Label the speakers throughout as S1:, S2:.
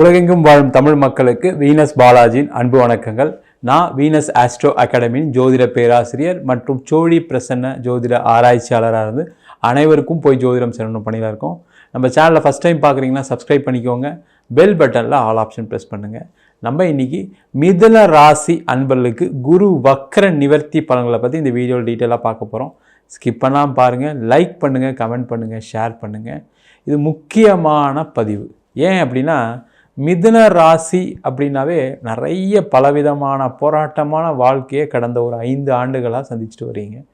S1: உலகெங்கும் வாழும் தமிழ் மக்களுக்கு வீனஸ் பாலாஜியின் அன்பு வணக்கங்கள். நான் வீனஸ் ஆஸ்ட்ரோ அகாடமியின் ஜோதிட பேராசிரியர் மற்றும் சோழி பிரசன்ன ஜோதிட ஆராய்ச்சியாளராக இருந்து அனைவருக்கும் போய் ஜோதிடம் செல்லணும் பணியில் இருக்கோம். நம்ம சேனலில் ஃபஸ்ட் டைம் பார்க்குறீங்கன்னா சப்ஸ்கிரைப் பண்ணிக்கோங்க. பெல் பட்டனில் ஆல் ஆப்ஷன் ப்ரெஸ் பண்ணுங்கள் நம்ம இன்றைக்கி மிதன ராசி அன்பர்களுக்கு குரு வக்கர நிவர்த்தி பலன்களை பற்றி இந்த வீடியோவில் டீட்டெயிலாக பார்க்க போகிறோம் ஸ்கிப் பண்ணாமல் பாருங்கள் லைக் பண்ணுங்கள் கமெண்ட் பண்ணுங்கள் ஷேர் பண்ணுங்கள் இது முக்கியமான பதிவு. ஏன் அப்படின்னா மிதுன ராசி அப்படின்னாவே நிறைய பலவிதமான போராட்டமான வாழ்க்கையை கடந்த ஒரு ஐந்து ஆண்டுகளாக சந்திச்சுட்டு வரீங்க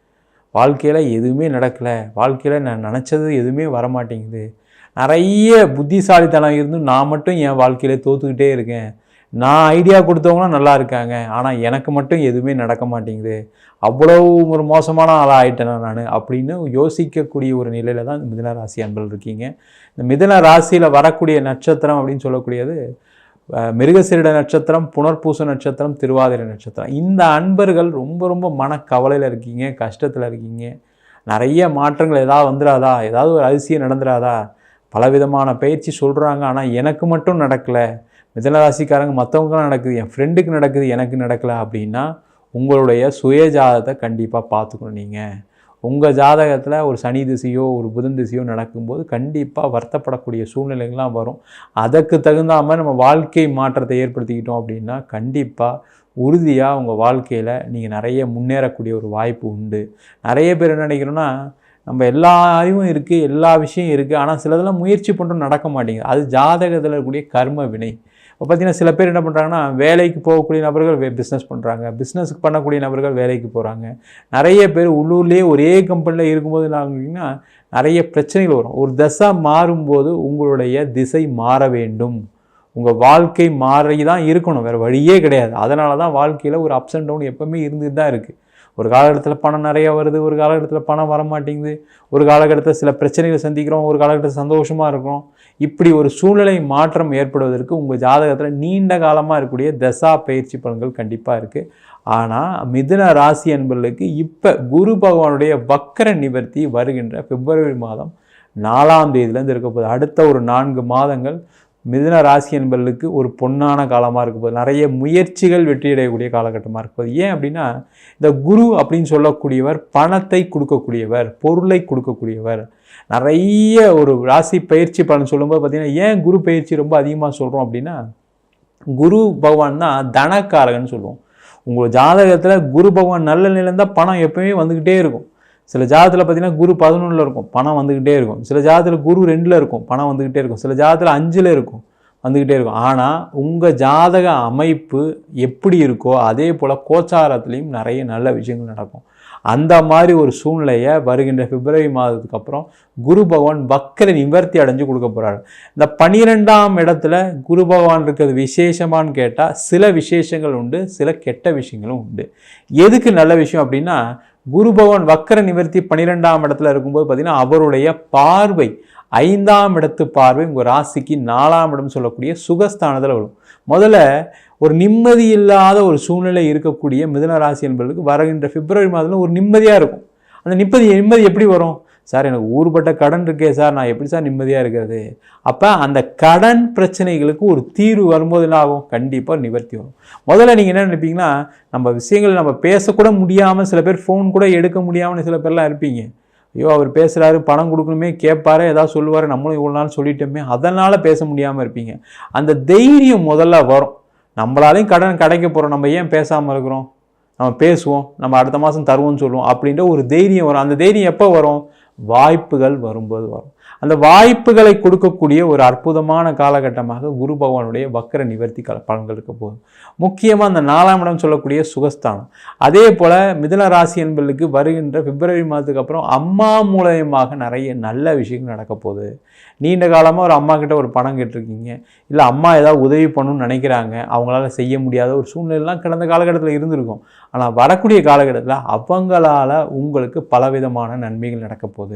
S1: வாழ்க்கையில் எதுவுமே நடக்கலை. வாழ்க்கையில் நான் நினச்சது எதுவுமே வரமாட்டேங்குது. நிறைய புத்திசாலித்தனம் இருந்தும் நான் மட்டும் என் வாழ்க்கையில் தோத்துக்கிட்டே இருக்கேன். நான் ஐடியா கொடுத்தவங்களும் நல்லா இருக்காங்க. ஆனால் எனக்கு மட்டும் எதுவுமே நடக்க மாட்டேங்குது. அவ்வளோ ஒரு மோசமான ஆளாக ஆகிட்டேனா நான் அப்படின்னு யோசிக்கக்கூடிய ஒரு நிலையில் தான் மிதன ராசி அன்பர்கள் இருக்கீங்க. இந்த மிதன ராசியில் வரக்கூடிய நட்சத்திரம் அப்படின்னு சொல்லக்கூடியது மிருகசீரிட நட்சத்திரம் புனர்பூச நட்சத்திரம் திருவாதிரை நட்சத்திரம். இந்த அன்பர்கள் ரொம்ப ரொம்ப மனக்கவலையில் இருக்கீங்க கஷ்டத்தில் இருக்கீங்க. நிறைய மாற்றங்கள் ஏதாவது வந்துடாதா? ஏதாவது ஒரு அதிசயம் நடந்துடாதா? பலவிதமான பயிற்சி சொல்கிறாங்க ஆனால் எனக்கு மட்டும் நடக்கலை. மிதனராசிக்காரங்க மற்றவங்களும் நடக்குது என் ஃப்ரெண்டுக்கு நடக்குது எனக்கு நடக்கலை அப்படின்னா உங்களுடைய சுய ஜாதகத்தை கண்டிப்பாக பார்த்துக்கணும் நீங்கள் உங்கள் ஜாதகத்தில் ஒரு சனி திசையோ ஒரு புதன் திசையோ நடக்கும்போது கண்டிப்பாக வருத்தப்படக்கூடிய சூழ்நிலைகள்லாம் வரும். அதற்கு தகுந்த மாதிரி நம்ம வாழ்க்கை மாற்றத்தை ஏற்படுத்திக்கிட்டோம் அப்படின்னா கண்டிப்பாக உறுதியாக உங்கள் வாழ்க்கையில் நீங்கள் நிறைய முன்னேறக்கூடிய ஒரு வாய்ப்பு உண்டு. நிறைய பேர் என்ன நினைக்கிறோன்னா நம்ம எல்லா அறிவும் இருக்குது எல்லா விஷயம் இருக்குது ஆனால் சிலதெல்லாம் முயற்சி பண்ணுறோம் நடக்க மாட்டேங்குது. அது ஜாதகத்தில் இருக்கக்கூடிய கர்ம வினை. இப்போ பார்த்தீங்கன்னா சில பேர் என்ன பண்ணுறாங்கன்னா வேலைக்கு போகக்கூடிய நபர்கள் பிஸ்னஸ் பண்ணுறாங்க பிஸ்னஸுக்கு பண்ணக்கூடிய நபர்கள் வேலைக்கு போகிறாங்க நிறைய பேர் உள்ளூர்லேயே ஒரே கம்பெனியில் இருக்கும்போது என்ன ஆகுங்கன்னா நிறைய பிரச்சனைகள் வரும். ஒரு தசை மாறும்போது உங்களுடைய திசை மாற வேண்டும். உங்கள் வாழ்க்கை மாறி தான் இருக்கணும். வேறு வழியே கிடையாது. அதனால தான் வாழ்க்கையில் ஒரு அப்ஸ் அண்ட் டவுன் எப்போவுமே இருந்துட்டு தான் இருக்குது ஒரு காலகட்டத்தில் பணம் நிறையா வருது ஒரு காலகட்டத்தில் பணம் வர மாட்டேங்குது ஒரு காலகட்டத்தில் சில பிரச்சனைகளை சந்திக்கிறோம் ஒரு காலகட்டத்தில் சந்தோஷமாக இருக்கிறோம். இப்படி ஒரு சூழ்நிலை மாற்றம் ஏற்படுவதற்கு உங்கள் ஜாதகத்தில் நீண்ட காலமாக இருக்கக்கூடிய தசா பயிற்சி பலன்கள் கண்டிப்பாக இருக்குது ஆனால் மிதுன ராசி என்பவர்களுக்கு இப்போ குரு பகவானுடைய வக்கர நிவர்த்தி வருகின்ற பிப்ரவரி மாதம் நாலாம் தேதியிலேருந்து இருக்க போகுது. அடுத்த ஒரு நான்கு மாதங்கள் மிதுன ராசி என்பர்களுக்கு ஒரு பொன்னான காலமாக இருக்க போது நிறைய முயற்சிகள் வெற்றியடையக்கூடிய காலகட்டமாக இருக்க ஏன் அப்படின்னா இந்த குரு அப்படின்னு சொல்லக்கூடியவர் பணத்தை கொடுக்கக்கூடியவர் பொருளை கொடுக்கக்கூடியவர். நிறைய ஒரு ராசி பயிற்சி பலன் சொல்லும்போது பார்த்திங்கன்னா ஏன் குரு பயிற்சி ரொம்ப அதிகமாக சொல்கிறோம் அப்படின்னா குரு பகவான் தான் தனக்காரகன்னு சொல்லுவோம். உங்கள் ஜாதகத்தில் குரு பகவான் நல்ல நிலைந்தால் பணம் எப்பவுமே வந்துக்கிட்டே இருக்கும். சில ஜாதத்தில் பார்த்தீங்கன்னா குரு பதினொன்றில் இருக்கும் பணம் வந்துக்கிட்டே இருக்கும். சில ஜாதத்தில் குரு ரெண்டில் இருக்கும் பணம் வந்துக்கிட்டே இருக்கும். சில ஜாதத்தில் அஞ்சில் இருக்கும் வந்துக்கிட்டே இருக்கும். ஆனால் உங்கள் ஜாதக அமைப்பு எப்படி இருக்கோ அதே போல் கோச்சாரத்துலேயும் நிறைய நல்ல விஷயங்கள் நடக்கும். அந்த மாதிரி ஒரு சூழ்நிலையை வருகின்ற பிப்ரவரி மாதத்துக்கு அப்புறம் குரு பகவான் வக்கர நிவர்த்தி அடைஞ்சு கொடுக்க போகிறாரு இந்த பனிரெண்டாம் இடத்துல குரு பகவான் இருக்கிறது விசேஷமான்னு கேட்டால் சில விசேஷங்கள் உண்டு சில கெட்ட விஷயங்களும் உண்டு. எதுக்கு நல்ல விஷயம் அப்படின்னா குரு பகவான் வக்கர நிவர்த்தி பன்னிரெண்டாம் இடத்துல இருக்கும்போது பார்த்தீங்கன்னா அவருடைய பார்வை ஐந்தாம் இடத்து பார்வை உங்கள் ராசிக்கு நாலாம் இடம் சொல்லக்கூடிய சுகஸ்தானத்தில் வரும். முதல்ல ஒரு நிம்மதி இல்லாத ஒரு சூழ்நிலை இருக்கக்கூடிய மிதுன ராசி என்பதற்கு வருகின்ற பிப்ரவரி மாதத்தில் ஒரு நிம்மதியாக இருக்கும். அந்த நிம்மதி நிம்மதி எப்படி வரும்? சார் எனக்கு ஊர்பட்ட கடன் இருக்கே சார் நான் எப்படி சார் நிம்மதியாக இருக்கிறது? அப்போ அந்த கடன் பிரச்சனைகளுக்கு ஒரு தீர்வு வரும்போது என்ன ஆகும்? கண்டிப்பாக நிவர்த்தி வரும். முதல்ல நீங்கள் என்ன நினைப்பீங்கன்னா நம்ம விஷயங்கள் நம்ம பேசக்கூட முடியாமல் சில பேர் ஃபோன் கூட எடுக்க முடியாமல் சில பேர்லாம் இருப்பீங்க. ஐயோ அவர் பேசுகிறாரு பணம் கொடுக்கணுமே கேட்பாரு ஏதாவது சொல்லுவார் நம்மளும் இவ்வளோ நாள் சொல்லிட்டோமே அதனால் பேச முடியாமல் இருப்பீங்க. அந்த தைரியம் முதல்ல வரும். நம்மளாலையும் கடன் கிடைக்க போகிறோம் நம்ம ஏன் பேசாமல் இருக்கிறோம்? நம்ம பேசுவோம். நம்ம அடுத்த மாதம் தருவோம்னு சொல்லுவோம். அப்படின்ற ஒரு தைரியம் வரும். அந்த தைரியம் எப்போ வரும்? வாய்ப்புகள் வரும்போது வரும். அந்த வாய்ப்புகளை கொடுக்கக்கூடிய ஒரு அற்புதமான காலகட்டமாக குரு பகவானுடைய வக்கர நிவர்த்தி கல பலன்கள் இருக்க போகுது. முக்கியமாக அந்த நாலாம் இடம் சொல்லக்கூடிய சுகஸ்தானம். அதே போல் மிதன ராசி என்பர்களுக்கு வருகின்ற பிப்ரவரி மாதத்துக்கு அப்புறம் அம்மா மூலயமாக நிறைய நல்ல விஷயங்கள் நடக்க போகுது. நீண்ட காலமாக ஒரு அம்மா கிட்ட ஒரு பணம் கேட்டிருக்கீங்க. இல்லை அம்மா ஏதாவது உதவி பண்ணணும்னு நினைக்கிறாங்க. அவங்களால செய்ய முடியாத ஒரு சூழ்நிலைலாம் கடந்த காலகட்டத்தில் இருந்திருக்கும். ஆனால் வரக்கூடிய காலகட்டத்தில் அவங்களால உங்களுக்கு பலவிதமான நன்மைகள் நடக்க போகுது.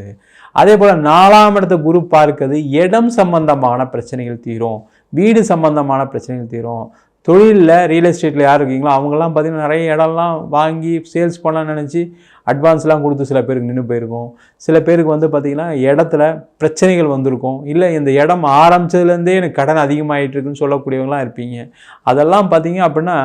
S1: அதே போல் நாலாம் இடத்த குரு பார்க்கிறது இடம் சம்பந்தமான பிரச்சனைகள் தீரும். வீடு சம்பந்தமான பிரச்சனைகள் தீரும். தொழிலில் ரியல் எஸ்டேட்டில் யார் இருக்கீங்களோ அவங்கெல்லாம் பார்த்திங்கன்னா நிறைய இடம்லாம் வாங்கி சேல்ஸ் பண்ணலாம்னு நினச்சி அட்வான்ஸ்லாம் கொடுத்து சில பேருக்கு நின்று போயிருக்கோம். சில பேருக்கு வந்து பார்த்திங்கன்னா இடத்துல பிரச்சனைகள் வந்திருக்கும். இல்லை இந்த இடம் ஆரம்பிச்சதுலேருந்தே எனக்கு கடன் அதிகமாகிட்டு இருக்குன்னு சொல்லக்கூடியவங்களாம் இருப்பீங்க. அதெல்லாம் பார்த்தீங்க அப்படின்னா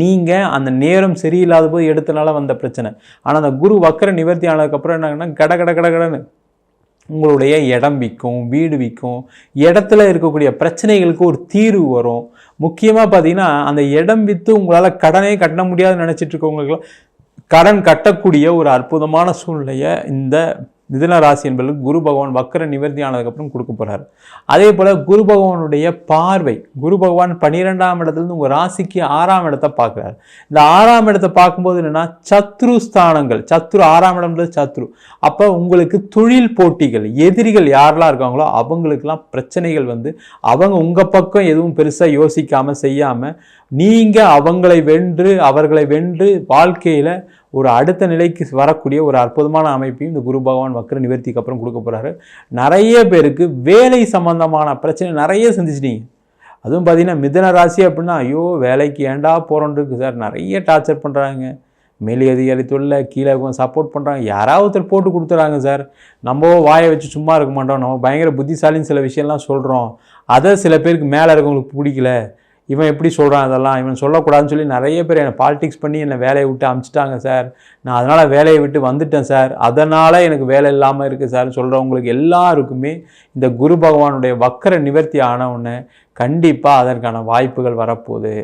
S1: நீங்கள் அந்த நேரம் சரியில்லாத போது எடுத்தனால வந்த பிரச்சனை. ஆனால் அந்த குரு வக்கர நிவர்த்தி ஆனதுக்கப்புறம் என்னங்கன்னா கட கட கட கடன்னு. உங்களுடைய இடம் விற்கும் வீடு விற்கும் இடத்துல இருக்கக்கூடிய பிரச்சனைகளுக்கு ஒரு தீர்வு வரும். முக்கியமாக பார்த்தீங்கன்னா அந்த இடம் விற்று உங்களால் கடனே கட்ட முடியாதுன்னு நினச்சிட்டு இருக்கவங்களுக்குலாம் கடன் கட்டக்கூடிய ஒரு அற்புதமான சூழ்நிலையை இந்த மிதுன ராசி என்பதற்கு குரு பகவான் வக்கர நிவர்த்தி ஆனதுக்கப்புறம் கொடுக்க போகிறார் அதே போல் குரு பகவானுடைய பார்வை குரு பகவான் பன்னிரெண்டாம் இடத்துலேருந்து உங்கள் ராசிக்கு ஆறாம் இடத்தை பார்க்குறாரு. இந்த ஆறாம் இடத்தை பார்க்கும்போது என்னென்னா சத்ரு ஸ்தானங்கள் சத்ரு ஆறாம் இடம்ன்றது சத்ரு. அப்போ உங்களுக்கு தொழில் போட்டிகள் எதிரிகள் யாரெல்லாம் இருக்காங்களோ அவங்களுக்கெல்லாம் பிரச்சனைகள் வந்து அவங்க உங்கள் பக்கம் எதுவும் பெருசாக யோசிக்காமல் செய்யாமல் நீங்கள் அவங்களை வென்று அவர்களை வென்று வாழ்க்கையில் ஒரு அடுத்த நிலைக்கு வரக்கூடிய ஒரு அற்புதமான அமைப்பையும் இந்த குரு பகவான் வக்கர நிவர்த்திக்கு அப்புறம் கொடுக்க போகிறாரு நிறைய பேருக்கு வேலை சம்பந்தமான பிரச்சனை நிறைய சந்திச்சிட்டீங்க. அதுவும் பார்த்தீங்கன்னா மிதன ராசி அப்படின்னா ஐயோ வேலைக்கு ஏண்டா போகிறோன்னு இருக்குது சார். நிறைய டார்ச்சர் பண்ணுறாங்க மேலி அதிகாரி தொழில கீழே சப்போர்ட் பண்ணுறாங்க யாராவது ஒருத்தர் போட்டு கொடுத்துறாங்க சார். நம்ம வாயை வச்சு சும்மா இருக்க மாட்டோம். நம்ம பயங்கர புத்திசாலின்னு சில விஷயம்லாம் சொல்கிறோம் அதை சில பேருக்கு மேலே இருக்கவங்களுக்கு பிடிக்கல. இவன் எப்படி சொல்கிறான் அதெல்லாம்? இவன் சொல்லக்கூடாதுன்னு சொல்லி நிறைய பேர் என்னை பாலிடிக்ஸ் பண்ணி என்னை வேலையை விட்டு அமுச்சிட்டாங்க சார் நான் அதனால் வேலையை விட்டு வந்துட்டேன் சார் அதனால் எனக்கு வேலை இல்லாமல் இருக்குது சார் சொல்கிறவங்களுக்கு எல்லாருக்குமே இந்த குரு பகவானுடைய வக்கர நிவர்த்தி ஆனவுடனே கண்டிப்பாக அதற்கான வாய்ப்புகள் வரப்போகுது.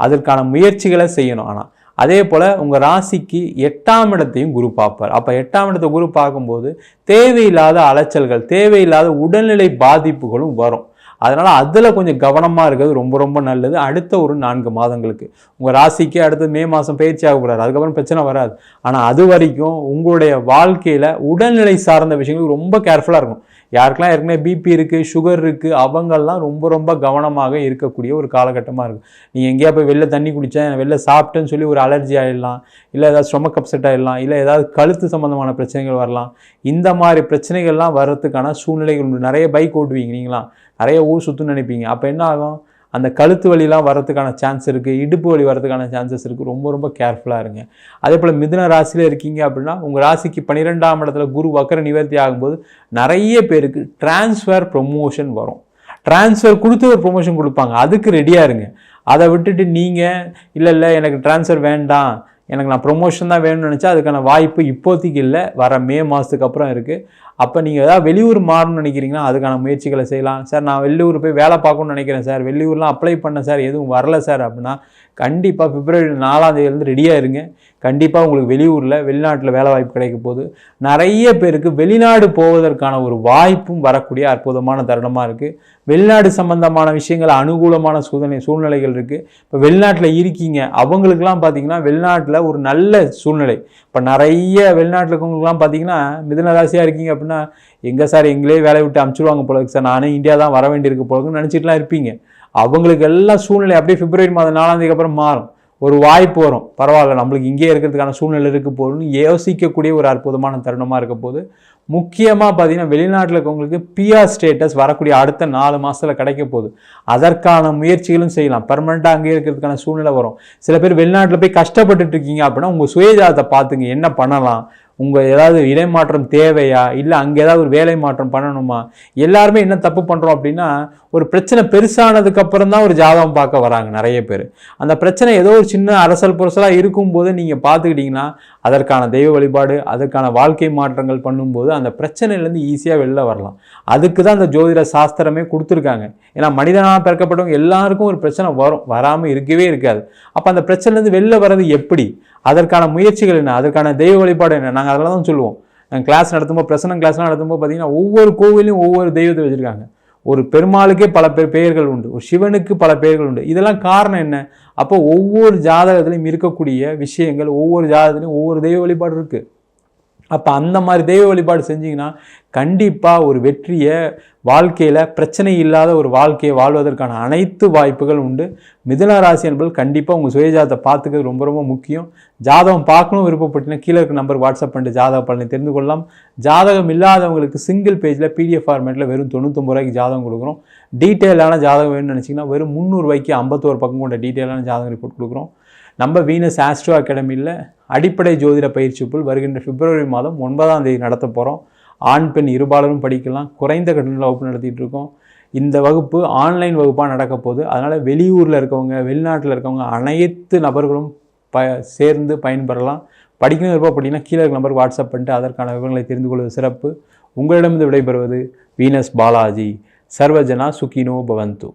S1: அதற்கான முயற்சிகளை செய்யணும். ஆனால் அதே போல் உங்கள் ராசிக்கு எட்டாம் இடத்தையும் குரு பார்ப்பார். அப்போ எட்டாம் இடத்தை குரு பார்க்கும்போது தேவையில்லாத அலைச்சல்கள் தேவையில்லாத உடல்நிலை பாதிப்புகளும் வரும். அதனால் அதில் கொஞ்சம் கவனமாக இருக்கிறது ரொம்ப ரொம்ப நல்லது. அடுத்த ஒரு நான்கு மாதங்களுக்கு. உங்கள் ராசிக்கு அடுத்து மே மாதம் பயிற்சி ஆகக்கூடாது அதுக்கப்புறம் பிரச்சனை வராது. ஆனால் அது வரைக்கும் உங்களுடைய வாழ்க்கையில் உடல்நிலை சார்ந்த விஷயங்கள் ரொம்ப கேர்ஃபுல்லாக இருக்கும் யாருக்கெல்லாம் ஏற்கனவே பிபி இருக்குது சுகர் இருக்குது அவங்கெல்லாம் ரொம்ப ரொம்ப கவனமாக இருக்கக்கூடிய ஒரு காலகட்டமாக இருக்குது நீங்கள் எங்கேயா போய் வெளில தண்ணி குடித்தேன் வெளில சாப்பிட்டேன்னு சொல்லி ஒரு அலர்ஜி ஆகிடலாம் இல்லை ஏதாவது ஸ்டொமக் அப்செட் ஆகிடலாம் இல்லை ஏதாவது கழுத்து சம்மந்தமான பிரச்சனைகள் வரலாம். இந்த மாதிரி பிரச்சனைகள்லாம் வர்றதுக்கான சூழ்நிலைகள் உண்டு. நிறைய பைக் ஓட்டுவீங்க நீங்களாம். நிறைய ஊர் சுற்றுன்னு நினைப்பீங்க. அப்போ என்ன ஆகும்? அந்த கழுத்து வலிலாம் வரதுக்கான சான்ஸ் இருக்குது இடுப்பு வலி வரதுக்கான சான்சஸ் இருக்குது ரொம்ப ரொம்ப கேர்ஃபுல்லாக இருங்க. அதே போல் மிதுன ராசியில் இருக்கீங்க அப்படின்னா உங்கள் ராசிக்கு பன்னிரெண்டாம் இடத்துல குரு வக்கர நிவர்த்தி ஆகும்போது நிறைய பேருக்கு டிரான்ஸ்ஃபர் ப்ரொமோஷன் வரும். டிரான்ஸ்ஃபர் கொடுத்து ஒரு ப்ரொமோஷன் கொடுப்பாங்க. அதுக்கு ரெடியாக இருங்க. அதை விட்டுட்டு நீங்கள் இல்லை இல்லை எனக்கு டிரான்ஸ்ஃபர் வேண்டாம். எனக்கு நான் ப்ரொமோஷன் தான் வேணும்னு நினச்சா அதுக்கான வாய்ப்பு இப்போதைக்கு இல்லை. வர மே மாதத்துக்கு அப்புறம் இருக்குது அப்போ நீங்கள் ஏதாவது வெளியூர் மாறணும்னு நினைக்கிறீங்கன்னா அதுக்கான முயற்சிகளை செய்யலாம். சார் நான் வெளியூர் போய் வேலை பார்க்கணும்னு நினைக்கிறேன் சார். வெளியூர்லாம் அப்ளை பண்ணேன் சார். எதுவும் வரல சார் அப்படின்னா கண்டிப்பாக பிப்ரவரி நாலாம் தேதியிலேருந்து ரெடியாக இருங்க. கண்டிப்பாக உங்களுக்கு வெளியூரில் வெளிநாட்டில் வேலை வாய்ப்பு கிடைக்க போகுது. நிறைய பேருக்கு வெளிநாடு போவதற்கான ஒரு வாய்ப்பும் வரக்கூடிய அற்புதமான தருணமாக இருக்குது வெளிநாடு சம்பந்தமான விஷயங்கள் அனுகூலமான சூழ்நிலை சூழ்நிலைகள் இருக்குது இப்போ வெளிநாட்டில் இருக்கீங்க அவங்களுக்குலாம் பார்த்தீங்கன்னா வெளிநாட்டில் ஒரு நல்ல சூழ்நிலை. இப்போ நிறைய வெளிநாட்டில் இருக்கவங்களுக்குலாம் பார்த்தீங்கன்னா மிதன ராசியாக இருக்கீங்க அப்படின்னா எங்கே சார் எங்களே வேலையை விட்டு அமுச்சிடுவாங்க போல சார். நானே இந்தியா தான் வர வேண்டியிருக்கு போலக்குன்னு நினச்சிட்டுலாம் இருப்பீங்க. அவங்களுக்கு எல்லாம் சூழ்நிலை அப்படியே பிப்ரவரி மாதம் நாலாம் தேதிக்கு அப்புறம் மாறும். ஒரு வாய்ப்பு வரும். பரவாயில்ல நம்மளுக்கு இங்கே இருக்கிறதுக்கான சூழ்நிலை இருக்க போதுன்னு யோசிக்கக்கூடிய ஒரு அற்புதமான தருணமாக இருக்க போது முக்கியமாக பார்த்தீங்கன்னா வெளிநாட்டில் இருக்கவங்களுக்கு பிஆர் ஸ்டேட்டஸ் வரக்கூடிய அடுத்த நாலு மாதத்தில் கிடைக்க போகுது. அதற்கான முயற்சிகளும் செய்யலாம். பர்மனெண்ட்டாக அங்கே இருக்கிறதுக்கான சூழ்நிலை வரும். சில பேர் வெளிநாட்டில் போய் கஷ்டப்பட்டுட்டு இருக்கீங்க அப்படின்னா உங்கள் சுயஜாதத்தை பார்த்துங்க. என்ன பண்ணலாம்? உங்கள் ஏதாவது இடைமாற்றம் தேவையா? இல்லை அங்கே ஏதாவது ஒரு வேலை மாற்றம் பண்ணணுமா? எல்லாருமே என்ன தப்பு பண்ணுறோம் அப்படின்னா ஒரு பிரச்சனை பெருசானதுக்கு அப்புறம் தான் ஒரு ஜாதகம் பார்க்க வராங்க நிறைய பேர். அந்த பிரச்சனை ஏதோ ஒரு சின்ன அரசல் புரசலாக இருக்கும்போது நீங்கள் பார்த்துக்கிட்டிங்கன்னா அதற்கான தெய்வ வழிபாடு அதற்கான வாழ்க்கை மாற்றங்கள் பண்ணும்போது அந்த பிரச்சனையிலேருந்து ஈஸியாக வெளில வரலாம். அதுக்கு தான் அந்த ஜோதிட சாஸ்திரமே கொடுத்துருக்காங்க. ஏன்னா மனிதனாக பிறக்கப்பட்டவங்க எல்லாருக்கும் ஒரு பிரச்சனை வரும். வராமல் இருக்கவே இருக்காது. அப்போ அந்த பிரச்சனைலேருந்து வெளில வர்றது எப்படி? அதற்கான முயற்சிகள் என்ன? அதற்கான தெய்வ வழிபாடு என்ன? நாங்கள் அதெல்லாம் தான் சொல்லுவோம். கிளாஸ் நடத்தும்போது பிரசனம் கிளாஸ்லாம் நடத்தும்போது பார்த்தீங்கன்னா ஒவ்வொரு கோவிலையும் ஒவ்வொரு தெய்வத்தை வச்சுருக்காங்க. ஒரு பெருமாளுக்கே பல பேர் பெயர்கள் உண்டு. ஒரு சிவனுக்கு பல பெயர்கள் உண்டு. இதெல்லாம் காரணம் என்ன? அப்போ ஒவ்வொரு ஜாதகத்திலையும் இருக்கக்கூடிய விஷயங்கள் ஒவ்வொரு ஜாதகத்திலையும் ஒவ்வொரு தெய்வ வழிபாடு இருக்குது அப்போ அந்த மாதிரி தெய்வ வழிபாடு செஞ்சிங்கன்னா கண்டிப்பாக ஒரு வெற்றியை வாழ்க்கையில் பிரச்சனை இல்லாத ஒரு வாழ்க்கையை வாழ்வதற்கான அனைத்து வாய்ப்புகள் உண்டு. மிதுன ராசி என்பது கண்டிப்பாக உங்கள் சுயஜாதத்தை பார்த்துக்கிறது ரொம்ப ரொம்ப முக்கியம். ஜாதகம் பார்க்கணும் விருப்பப்பட்டீங்கன்னா கீழே இருக்க நம்பர் வாட்ஸ்அப் பண்ணிட்டு ஜாதக பலனை தெரிந்து கொள்ளலாம். ஜாதகம் இல்லாதவங்களுக்கு சிங்கிள் பேஜில் பிடிஎஃப் ஃபார்மேட்டில் வெறும் தொண்ணூத்தொம்பது ரூபாய்க்கு ஜாதகம் கொடுக்குறோம். டீட்டெயிலான ஜாதகம் வேணும்னு நினச்சிங்கன்னா வெறும் முந்நூறுபாய்க்கு ஐம்பத்தோரு பக்கம் கொண்ட டீட்டெயிலான ஜாதகம் ரிப்போர்ட் கொடுக்குறோம். நம்ம வீனஸ் ஆஸ்ட்ரோ அகாடமியில் அடிப்படை ஜோதிட பயிற்சி வகுப்பு வருகின்ற பிப்ரவரி மாதம் ஒன்பதாம் தேதி நடத்த போகிறோம் ஆண் பெண் இருபாலரும் படிக்கலாம். குறைந்த கட்டணத்தில் வகுப்பு நடத்திட்டு இருக்கோம். இந்த வகுப்பு ஆன்லைன் வகுப்பாக நடக்க போகுது. அதனால் வெளியூரில் இருக்கவங்க வெளிநாட்டில் இருக்கவங்க அனைத்து நபர்களும் ப சேர்ந்து பயன்பெறலாம். படிக்கணும் அப்படின்னா கீழே இருக்க நம்பர் வாட்ஸ்அப் பண்ணிட்டு அதற்கான விவரங்களை தெரிந்து கொள்வது சிறப்பு. உங்களிடமிருந்து விடைபெறுவது வீனஸ் பாலாஜி. சர்வஜனா சுகினோ பவந்து.